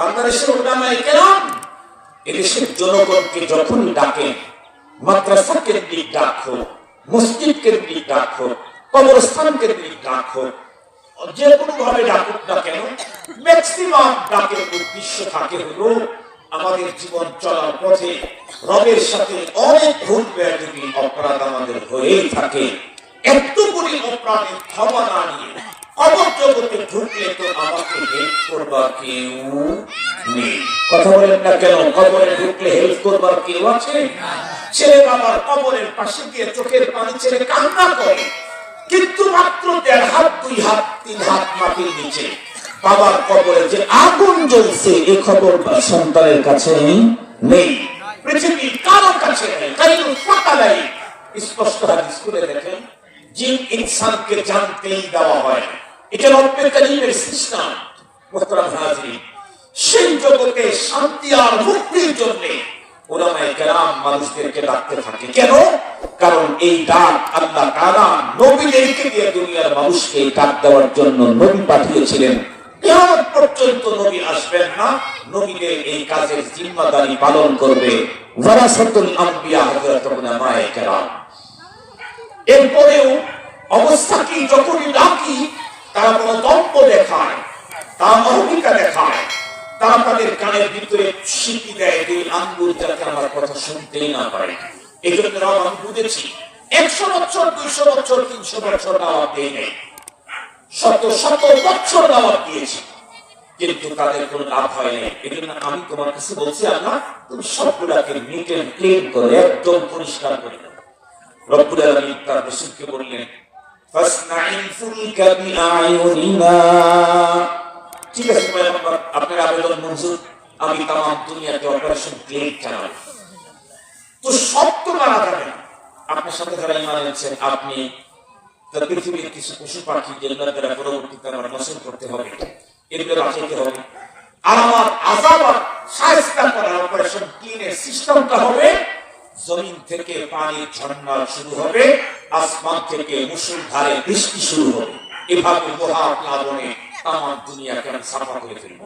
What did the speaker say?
বাংলাদেশের ওলামায়ে কেরাম এদেশের জনগণকে যখনই ডাকেন মাদ্রাসা কেন্দ্রিক ডাক হোক মসজিদ কেন্দ্রিক ডাক হোক কবরস্থান ডাক যে কোনো ভাবে ডাকুক না কেন ম্যাক্সিমাম ডাকের উদ্দেশ্য থাকে হলো আমাদের জীবন চলার পথে রবের সাথে অনেক ভুল ব্যাধি অপরাধ আমাদের হয়েই থাকে। এতগুলি অপরাধের ক্ষমা না নিয়ে বাবার কিন্তু মাত্র দেড় হাত, দুই হাত, তিন হাত মাটির নিচে। বাবার কবরে যে আগুন জ্বলছে এই খবর সন্তানের কাছে নেই। পৃথিবীর কারোর কাছে ফাতালাই স্পষ্ট হাদিস দেখেন, জিন ইনসানকে জানতেই দেওয়া হয়। এটা রব্বে সেই জগতে শান্তি আর মুক্তির জন্য ওলামায়ে কেরাম মানুষদেরকে ডাকতে থাকে। কেন? কারণ এই ডাক আল্লাহ নবীদেরকে দিয়ে দুনিয়ার মানুষকে ডাক দেওয়ার জন্য নবী পাঠিয়েছিলেন। পর্যন্ত নবী আসবেন না, নবীদের এই কাজের জিম্মাদারি পালন করবে ওয়ারাসাতুল আম্বিয়া হযরত উলামায়ে কেরাম। এরপরেও অবস্থা কি? যখনই তারা কোনো দম্প দেখায়, তারা অহমিকা দেখায়। তারা তাদের কানের ভিতরে শিখি দেয়, দুই আঙ্গুল যাতে আমার কথা শুনতেই না পারে। এই জন্য রব আমি বুঝেছি, একশো বছর, দুইশো বছর, তিনশো বছর দাওয়াত দেয় নেই। শত শত বছর দাওয়াত দিয়েছি, কিন্তু তাদের কোনো লাভ হয় নাই। এই জন্য আমি তোমার কাছে বলছি, আল্লাহ, তুমি সবগুলাকে নিট ক্লিন করে একদম পরিষ্কার করে দাও। রব্বুল আলামিন তার রাসূলকে বললেন ফাসনাইল ফুলকা বিআয়ুনিনা ঠিক আছে আপনার আবেদন মঞ্জুর। আমি তামাম দুনিয়াতে অপারেশন ক্লিন চালাবো তো সব তো মারা যাবে আপনার সাথে যারা ইমান এনেছেন, আপনি পৃথিবীর কিছু পশু পাখি যেগুলো দ্বারা পরবর্তীতে আমার নসল করতে হবে, এগুলো বাঁচাইতে হবে। আর আমার আজাব সাহেস্তা করার অপারেশন ক্লিনের সিস্টেমটা হবে জমিন থেকে পানির ঝর্ণা শুরু হবে, আসমান থেকে মুসুলধারে বৃষ্টি শুরু হবে। এভাবে মহাপ্লাবনে আমার দুনিয়াকে আমি সাফা করে ফেলব।